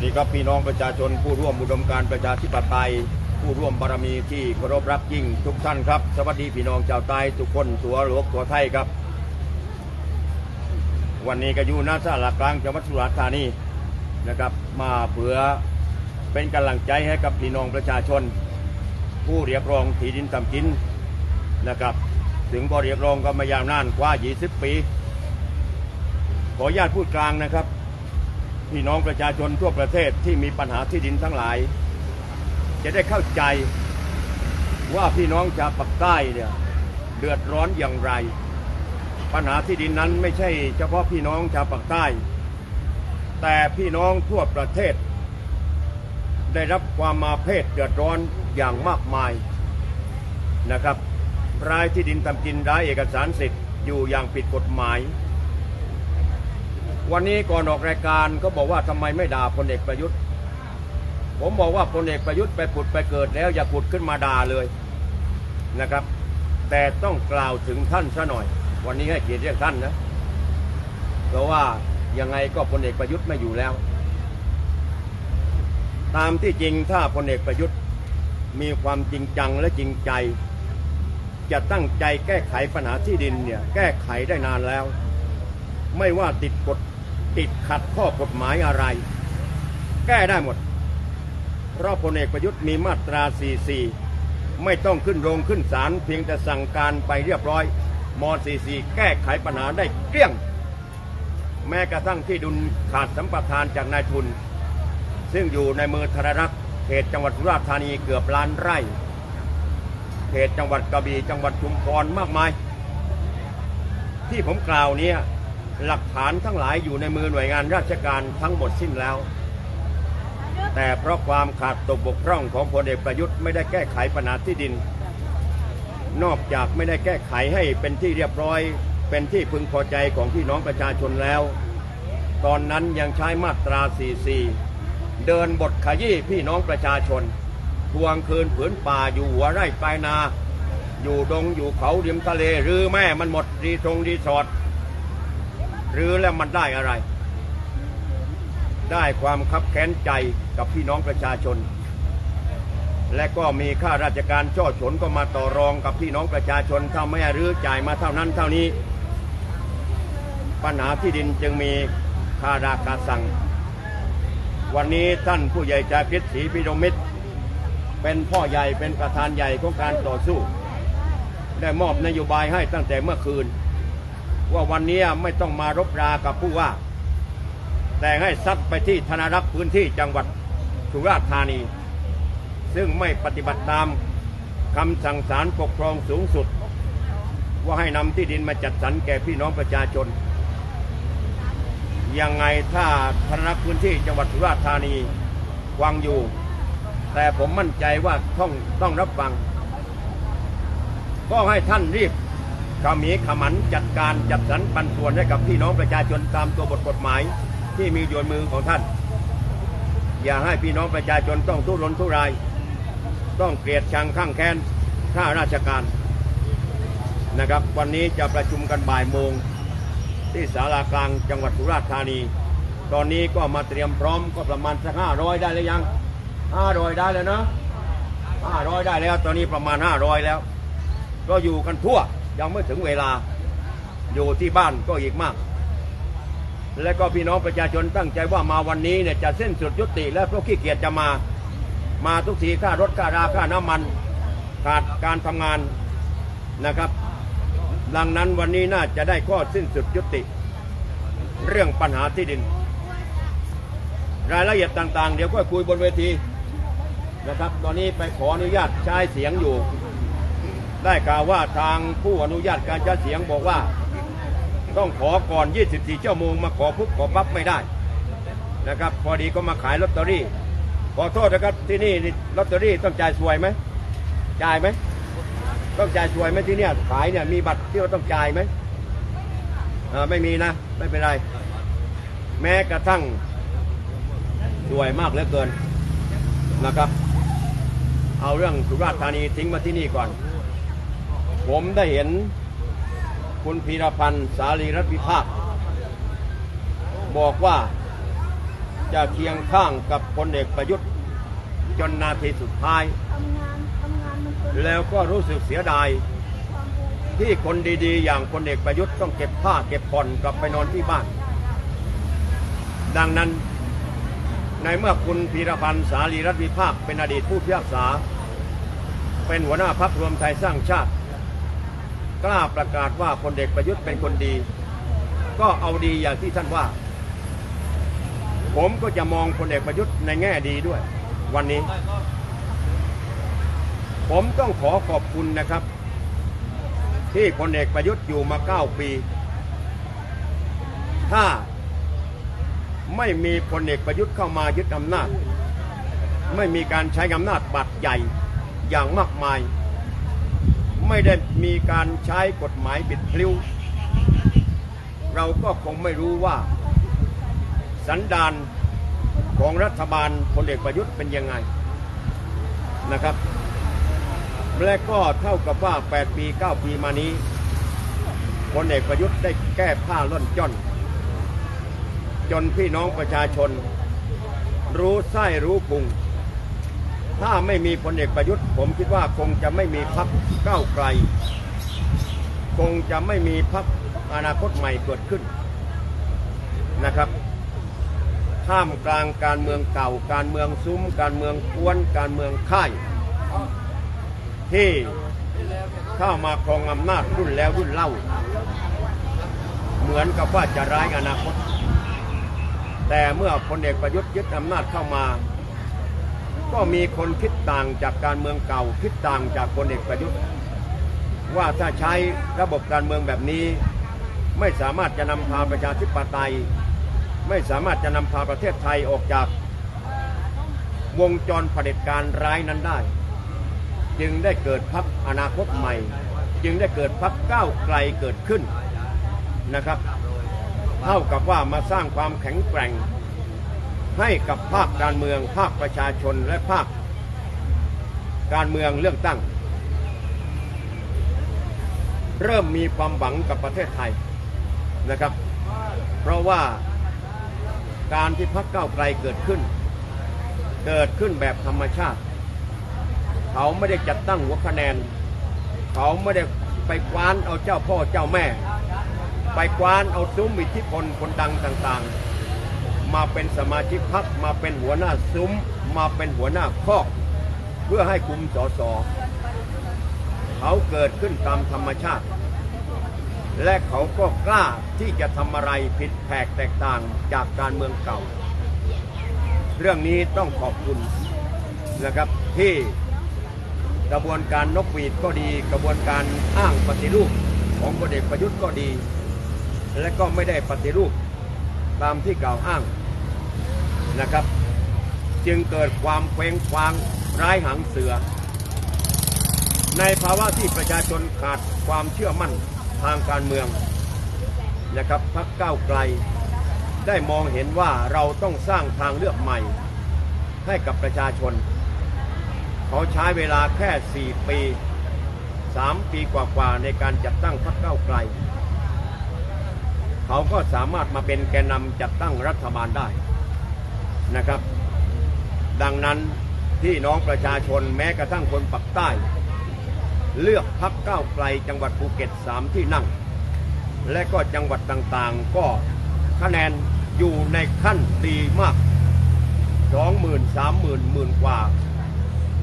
สวัสดีครับพี่น้องประชาชนผู้ร่วมอุดมการประชาธิปไตย ผู้ร่วมบารมีที่เคารพรักยิ่งทุกท่านครับ สวัสดีพี่น้องชาวใต้ทุกคนตัวหลวงตัวไทยครับ วันนี้ก็อยู่หน้าศาลากลางจังหวัดสุราษฎร์ธานีนะครับ มาเพื่อเป็นกำลังใจให้กับพี่น้องประชาชน ผู้เรียกร้องที่ดินทำกินนะครับ ถึงบอเรียกร้องก็มายาวนานกว่า 20 ปี ขออนุญาตพูดกลางนะครับ พี่น้องประชาชนทั่วประเทศที่มีปัญหาที่ดินทั้งหลาย จะได้เข้าใจว่าพี่น้องชาวปากใต้เนี่ยเดือดร้อนอย่างไร ปัญหาที่ดินนั้นไม่ใช่เฉพาะพี่น้องชาวปากใต้ แต่พี่น้องทั่วประเทศ ได้รับความมาเพศเดือดร้อนอย่างมากมายนะครับรายที่ดินทำกินรายเอกสารสิทธิ์อยู่อย่างผิดกฎหมาย วันนี้ก่อนออกรายการก็บอกว่าทำไมไม่ด่าพลเอกประยุทธ์ ผมบอกว่าพลเอกประยุทธ์ไปผุดไปเกิดแล้วอย่าผุดขึ้นมาด่าเลยนะครับ แต่ต้องกล่าวถึงท่านซะหน่อย วันนี้ให้เกียรติเรียกท่านนะเพราะว่ายังไงก็พลเอกประยุทธ์ไม่อยู่แล้ว ตามที่จริงถ้าพลเอกประยุทธ์มีความจริงจังและจริงใจ จะตั้งใจแก้ไขปัญหาที่ดินเนี่ยแก้ไขได้นานแล้ว ไม่ว่าติดกฎ ติดขัดข้อกฎหมายอะไร แก้ได้หมด เพราะพลเอกประยุทธ์มีมาตรา 44 ไม่ต้องขึ้นโรงขึ้นศาลเพียงแต่สั่งการไปเรียบร้อยม 44 แก้ไขปัญหาได้เกลี้ยง แม้กระทั่งที่ดุลขาดสัมปทานจากนายทุน ซึ่งอยู่ในมือธนรักษ์เขตจังหวัดสุราษฎร์ธานีเกือบล้านไร่เขตจังหวัดกระบี่จังหวัดชุมพรมากมาย ที่ผมกล่าวเนี้ หลักฐานทั้งหลายอยู่ในมือหน่วยงานราชการทั้งหมดสิ้นแล้ว แต่เพราะความขาดตกบกพร่องของพลเอกประยุทธ์ไม่ได้แก้ไขปัญหาที่ดิน นอกจากไม่ได้แก้ไขให้เป็นที่เรียบร้อย เป็นที่พึงพอใจของพี่น้องประชาชนแล้ว ตอนนั้นยังใช้มาตรา 44 เดินบทขยี้พี่น้องประชาชนทวงคืนผืนป่าอยู่หัวไร่ปลายนา อยู่ดงอยู่เขาริมทะเลหรือแม่มันหมดรีทรงรีสอร์ท หรือแล้วมันได้อะไร ได้ความคับแค้นใจกับพี่น้องประชาชน และก็มีข้าราชการช่อฉนก็มาต่อรองกับพี่น้องประชาชนถ้าไม่หรื้อจ่ายมาเท่านั้นเท่านี้ ปัญหาที่ดินจึงมีคาราคาสั่งวันนี้ท่านผู้ใหญ่จากริศศรีพิรมิตร เป็นพ่อใหญ่เป็นประธานใหญ่ของการต่อสู้ ได้มอบนโยบายให้ตั้งแต่เมื่อคืน ว่าวันนี้ไม่ต้องมารบรากับผู้ว่า แต่ให้ซัดไปที่ธนารักษ์พื้นที่จังหวัดสุราษฎร์ธานี ซึ่งไม่ปฏิบัติตามคำสั่งศาลปกครองสูงสุด ว่าให้นำที่ดินมาจัดสรรแก่พี่น้องประชาชน ยังไงถ้าธนารักษ์พื้นที่จังหวัดสุราษฎร์ธานีวางอยู่ แต่ผมมั่นใจว่าต้องต้องรับฟัง ก็ให้ท่านรีบ ขมีขมันจัดการจัดสรรปันส่วนให้กับพี่น้องประชาชนตามตัวบทกฎหมายที่มีอยู่ในมือของท่าน อย่าให้พี่น้องประชาชนต้องทุรนทุราย ต้องเกลียดชังข้างแค้นข้าราชการนะครับ วันนี้จะประชุมกันบ่ายโมงที่ศาลากลางจังหวัดสุราษฎร์ธานี ตอนนี้ก็มาเตรียมพร้อมก็ประมาณสักห้าร้อยได้หรือยังห้าร้อยได้แล้วนะห้าร้อยได้แล้ว ตอนนี้ประมาณห้าร้อยแล้ว ก็อยู่กันทั่ว ยังไม่ถึงเวลาอยู่ที่บ้านก็อีกมาก และก็พี่น้องประชาชนตั้งใจว่ามาวันนี้เนี่ยจะเส้นสุดยุติ และเพราะขี้เกียจจะมามาทุกทีค่ารถค่าราค่าน้ำมันขาดการทำงานนะครับ ดังนั้นวันนี้น่าจะได้ข้อสิ้นสุดยุติ เรื่องปัญหาที่ดิน รายละเอียดต่าง ๆ เดี๋ยวก็คุยบนเวทีนะครับ ตอนนี้ไปขออนุญาตใช้เสียงอยู่ ได้ข่าวว่าทางผู้อนุญาตการใช้เสียงบอกว่า ต้องขอก่อน 24 ชั่วโมงมาขอปุ๊บขอปั๊บไม่ได้นะครับ พอดีก็มาขายลอตเตอรี่ ขอโทษนะครับที่นี่นี่ลอตเตอรี่ต้องจ่ายสวยไหมจ่ายไหมต้องจ่ายสวยไหมที่เนี่ยขายเนี่ยมีบัตรที่เราต้องจ่ายไหมอ่าไม่มีนะไม่เป็นไรแม้กระทั่งสวยมากเหลือเกินนะครับ เอาเรื่องสุราษฎร์ธานีทิ้งมาที่นี่ก่อน ผมได้เห็นคุณพีรพันธ์สารีรัตน์วิภาค บอกว่าจะเคียงข้างกับพลเอกประยุทธ์จนนาทีสุดท้าย แล้วก็รู้สึกเสียดาย ที่คนดีๆ อย่างพลเอกประยุทธ์ต้องเก็บผ้าเก็บผ่อนกลับไปนอนที่บ้าน ดังนั้นในเมื่อคุณพีรพันธ์สารีรัตวิภาคเป็นอดีตผู้พิพากษา เป็นหัวหน้าพักรวมไทยสร้างชาติ กล้าประกาศว่าพลเอกประยุทธ์เป็นคนดี ก็เอาดีอย่างที่ท่านว่า ผมก็จะมองพลเอกประยุทธ์ในแง่ดีด้วย วันนี้ ผมต้องขอขอบคุณนะครับ ที่พลเอกประยุทธ์อยู่มาเก้าปี ถ้าไม่มีพลเอกประยุทธ์เข้ามายึดอำนาจ ไม่มีการใช้อำนาจบัตรใหญ่อย่างมากมาย ไม่ได้มีการใช้กฎหมายบิดพลิ้ว เราก็คงไม่รู้ว่า สันดานของรัฐบาลพลเอกประยุทธ์เป็นยังไงนะครับ และก็เท่ากับว่า 8 ปี 9 ปีมานี้พลเอกประยุทธ์ได้แก้ผ้าล่นจ้อนจนพี่น้องประชาชน รู้ไส้รู้พุง ถ้าไม่มีพลเอกประยุทธ์ ผมคิดว่าคงจะไม่มีพักก้าวไกล คงจะไม่มีพักอนาคตใหม่เกิดขึ้นนะครับท่ามกลางการเมืองเก่า การเมืองซุ้ม การเมืองกวน การเมืองค่าย ที่เข้ามาครองอำนาจรุ่นแล้วรุ่นเล่า เหมือนกับว่าจะร้ายอนาคต แต่เมื่อพลเอกประยุทธ์ยึดอำนาจเข้ามา ก็มีคนคิดต่างจากการเมืองเก่า คิดต่างจากพลเอกประยุทธ์ ว่าถ้าใช้ระบบการเมืองแบบนี้ ไม่สามารถจะนำพาประชาธิปไตย ไม่สามารถจะนำพาประเทศไทยออกจาก วงจรเผด็จการร้ายนั้นได้ จึงได้เกิดพักอนาคตใหม่ จึงได้เกิดพักก้าวไกลเกิดขึ้นนะครับ เท่ากับว่ามาสร้างความแข็งแกร่ง ให้กับภาคการเมือง ภาคประชาชนและภาคการเมืองเลือกตั้ง เริ่มมีความหวังกับประเทศไทยนะครับ เพราะว่าการที่พักก้าไกลเกิดขึ้น เกิดขึ้นแบบธรรมชาติ เขาไม่ได้จัดตั้งหัวคะแนน เขาไม่ได้ไปกว้านเอาเจ้าพ่อเจ้าแม่ ไปกว้านเอาซุ้มอิทธิพลคนดังต่างๆ มาเป็นสมาชิกพักมาเป็นหัวหน้าซุ้ม มาเป็นหัวหน้าคอก เพื่อให้คุมสอสอเขาเกิดขึ้นตามธรรมชาติ และเขาก็กล้าที่จะทำอะไรผิดแผกแตกต่างจากการเมืองเก่า เรื่องนี้ต้องขอบคุณนะครับที่กระบวนการนกหวีดก็ดี กระบวนการอ้างปฏิรูปของพลเอกประยุทธ์ก็ดี และก็ไม่ได้ปฏิรูปตามที่กล่าวอ้าง นะครับ จึงเกิดความเคว้งคว้างร้ายหางเสือ ในภาวะที่ประชาชนขาดความเชื่อมั่นทางการเมืองนะครับพักก้าวไกล ได้มองเห็นว่าเราต้องสร้างทางเลือกใหม่ ให้กับประชาชน เขาใช้เวลาแค่ 4 ปี 3 ปีกว่าๆในการจัดตั้งพรรคก้าวไกล เขาก็สามารถมาเป็นแกนนำจัดตั้งรัฐบาลได้ นะครับ ดังนั้นที่น้องประชาชนแม้กระทั่งคนปักใต้ เลือกพักก้าวไกลจังหวัดภูเก็ตสามที่นั่ง และก็จังหวัดต่างๆ ก็คะแนนอยู่ในขั้นดีมากสองหมื่นสามหมื่นหมื่นกว่า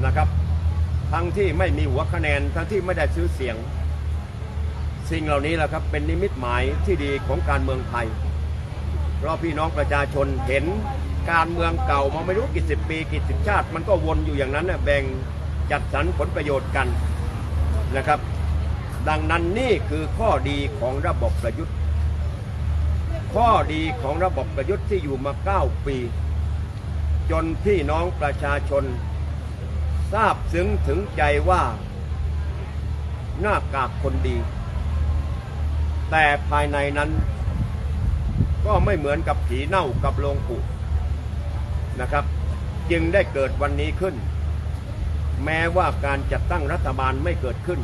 นะครับทั้งที่ไม่มีหัวคะแนนทั้งที่ไม่ได้ซื้อเสียง สิ่งเหล่านี้แหละครับเป็นนิมิตหมายที่ดีของการเมืองไทย เพราะพี่น้องประชาชนเห็น การเมืองเก่ามาไม่รู้กี่สิบปีกี่สิบชาติ มันก็วนอยู่อย่างนั้นน่ะแบ่งจัดสรรผลประโยชน์กันนะครับ ดังนั้นนี่คือข้อดีของระบบประยุทธ์ ข้อดีของระบบประยุทธ์ที่อยู่มาเก้าปี จนพี่น้องประชาชน ทราบซึ้งถึงใจว่า หน้ากากคนดี แต่ภายในนั้นก็ไม่เหมือนกับผีเน่ากับโลงผุ นะครับ จึงได้เกิดวันนี้ขึ้น แม้ว่าการจัดตั้งรัฐบาลไม่เกิดขึ้น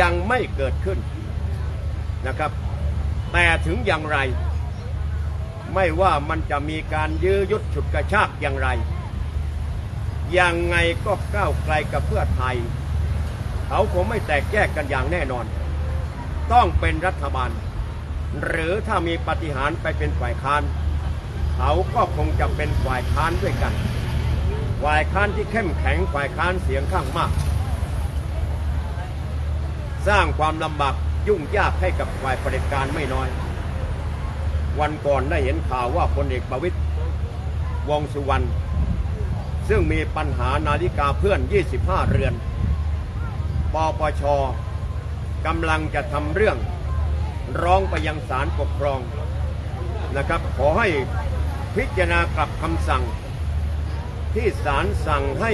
ยังไม่เกิดขึ้นนะครับ แต่ถึงอย่างไร ไม่ว่ามันจะมีการยื้อยุดฉุดกระชากอย่างไร ยังไงก็ก้าวไกลกับเพื่อไทย เขาคงไม่แตกแยกกันอย่างแน่นอน ต้องเป็นรัฐบาล หรือถ้ามีปฏิหารไปเป็นฝ่ายค้าน เขาก็คงจะเป็นฝ่ายค้านด้วยกัน ฝ่ายค้านที่เข้มแข็งฝ่ายค้านเสียงข้างมาก สร้างความลำบากยุ่งยากให้กับฝ่ายเผด็จการไม่น้อย วันก่อนได้เห็นข่าวว่าพลเอกประวิตยวงสุวรรณซึ่งมีปัญหานาฬิกาเพื่อน 25 เรือน ปปชกำลังจะทำเรื่องร้องไปยังศาลปกครองนะครับ ขอให้ พิจารณากลับคำสั่ง ที่ศาลสั่งให้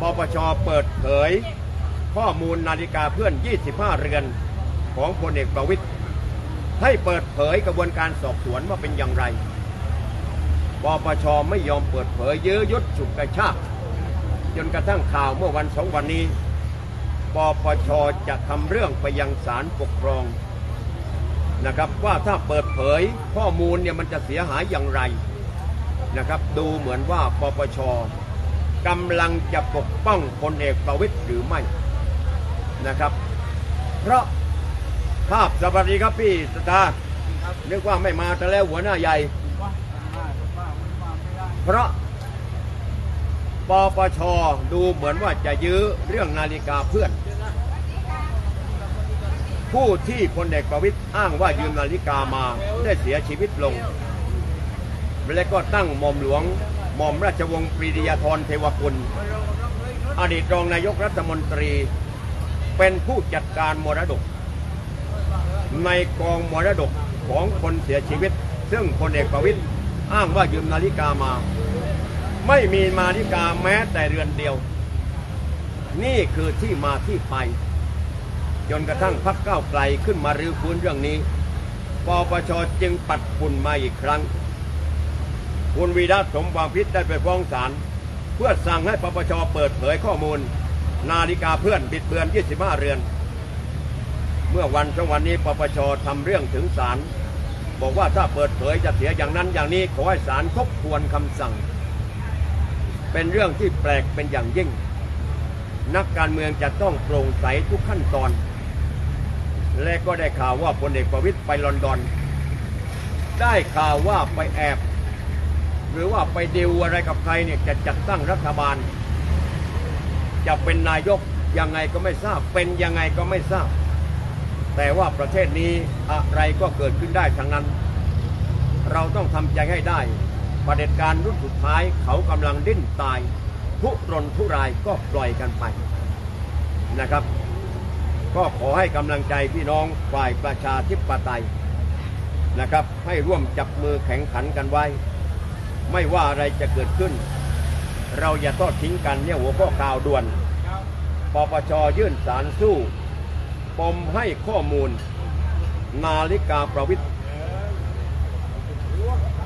ปปชเปิดเผย ข้อมูลนาฬิกาเพื่อน 25 เรือนของพลเอกประวิตยให้เปิดเผยกระบวนการสอบสวนว่าเป็นอย่างไร ปปชไม่ยอมเปิดเผยยื้อยุดฉุดกระชากจนกระทั่งข่าวเมื่อวันสองวันนี้ ปปชจะทำเรื่องไปยังศาลปกครองนะครับว่าถ้าเปิดเผยข้อมูลเนี่ยมันจะเสียหายอย่างไร นะครับดูเหมือนว่าปปชกำลังจะปกป้องพลเอกประวิตยหรือไม่นะครับ เพราะภาพสวัสดีครับพี่สตาร์นึกว่าไม่มาแต่แล้วหัวหน้าใหญ่ เพราะปปชดูเหมือนว่าจะยื้อเรื่องนาฬิกาเพื่อน ผู้ที่พลเอกประวิตยอ้างว่ายืมนาฬิกามาได้เสียชีวิตลง และก็ตั้งหม่อมหลวงหม่อมราชวงศ์ปรีดียาธรเทวกุล อดีตรองนายกรัฐมนตรี เป็นผู้จัดการมรดก ในกองมรดกของคนเสียชีวิต ซึ่งพลเอกประวิตยอ้างว่ายืมนาฬิกามา ไม่มีนาฬิกาแม้แต่เรือนเดียว นี่คือที่มาที่ไป จนกระทั่งพักเก้าไกลขึ้นมารื้อฟื้นเรื่องนี้ปปชจึงปัดฝุ่นมาอีกครั้ง คุณวีระสมความพิษได้ไปฟ้องศาลเพื่อสั่งให้ปปชเปิดเผยข้อมูล นาฬิกาเพื่อนบิดเบือน 25 เรือน เมื่อวันสองวันนี้ปปชทำเรื่องถึงศาลบอกว่าถ้าเปิดเผยจะเสียอย่างนั้นอย่างนี้ขอให้ศาลทบทวนคำสั่ง เป็นเรื่องที่แปลกเป็นอย่างยิ่ง นักการเมืองจะต้องโปร่งใสทุกขั้นตอน และก็ได้ข่าวว่าพลเอกประวิตยไปลอนดอน ได้ข่าวว่าไปแอบ หรือว่าไปดิวอะไรกับใครเนี่ยจะจัดตั้งรัฐบาล จะเป็นนายกยังไงก็ไม่ทราบ เป็นยังไงก็ไม่ทราบ แต่ว่าประเทศนี้อะไรก็เกิดขึ้นได้ทั้งนั้น เราต้องทำใจให้ได้ประเด็จการรุ่นสุดท้ายเขากำลังดิ้นตายทุรนทุรายก็ปล่อยกันไปนะครับ ก็ขอให้กำลังใจพี่น้องฝ่ายประชาธิปไตยนะครับ ให้ร่วมจับมือแข่งขันกันไว้ ไม่ว่าอะไรจะเกิดขึ้น เราอย่าทอดทิ้งกันเนี่ยหัวข้อข่าวด่วนปปชยื่นสารสู้ ปมให้ข้อมูล นาฬิกาประวิตร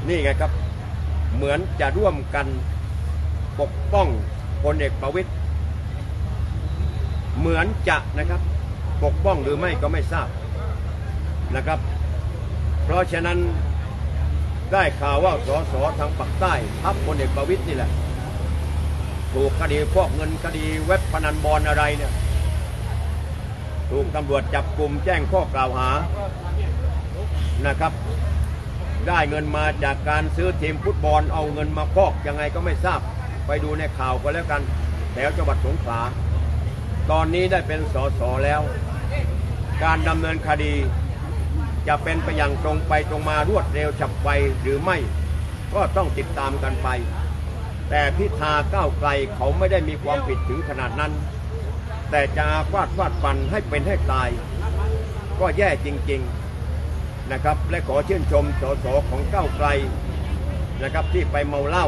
นี่ไงครับ เหมือนจะร่วมกันปกป้องพลเอกประวิตรเหมือนจะนะครับ ปกป้องหรือไม่ก็ไม่ทราบนะครับ เพราะฉะนั้น ได้ข่าวว่าสสทางปักใต้พักพลเอกประวิตรนี่แหละ ถูกคดีฟอกเงินคดีเว็บพนันบอลอะไรเนี่ย ถูกตำรวจจับกลุ่มแจ้งข้อกล่าวหานะครับ ได้เงินมาจากการซื้อทีมฟุตบอลเอาเงินมาฟอกยังไงก็ไม่ทราบ ไปดูในข่าวก็แล้วกันแถวจังหวัดสงขลาตอนนี้ได้เป็นสสแล้ว การดำเนินคดี จะเป็นไปอย่างตรงไปตรงมารวดเร็วฉับไวหรือไม่ ก็ต้องติดตามกันไป แต่พิธาก้าวไกลเขาไม่ได้มีความผิดถึงขนาดนั้น แต่จะอาฟาดฟาดฟันให้เป็นให้ตาย ก็แย่จริงๆนะครับและขอเชื่นชมสสของก้าวไกลนะครับที่ไปเมาเหล้า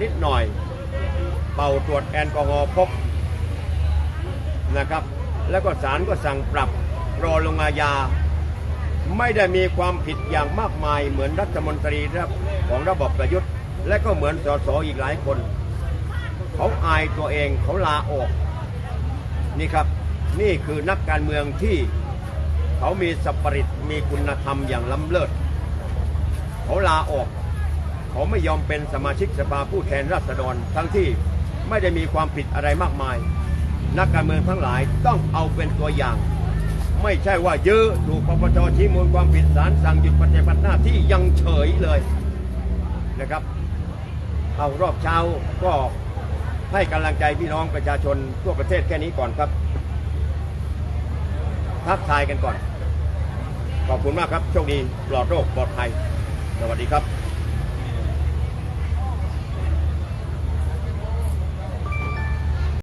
นิดหน่อย เป่าตรวจแอลกอฮอล์พบนะครับ แล้วก็ศาลก็สั่งปรับรอลงอาญา ไม่ได้มีความผิดอย่างมากมายเหมือนรัฐมนตรีของระบบประยุทธ์ และก็เหมือนสสอีกหลายคน เขาอายตัวเองเขาลาออก นี่ครับนี่คือนักการเมืองที่เขามีสปริตมีคุณธรรมอย่างล้ำเลิศเขาลาออก เขาไม่ยอมเป็นสมาชิกสภาผู้แทนราษฎร ทั้งที่ไม่ได้มีความผิดอะไรมากมาย นักการเมืองทั้งหลายต้องเอาเป็นตัวอย่าง ไม่ใช่ว่ายื้อถูกปปชชี้มูลความผิดศาลสั่งหยุดปฏิบัติหน้าที่ยังเฉยเลยนะครับ เอารอบเช้าก็ให้กำลังใจพี่น้องประชาชนทั่วประเทศแค่นี้ก่อนครับ ทักทายกันก่อน ขอบคุณมากครับ โชคดีปลอดโรคปลอดภัย สวัสดีครับ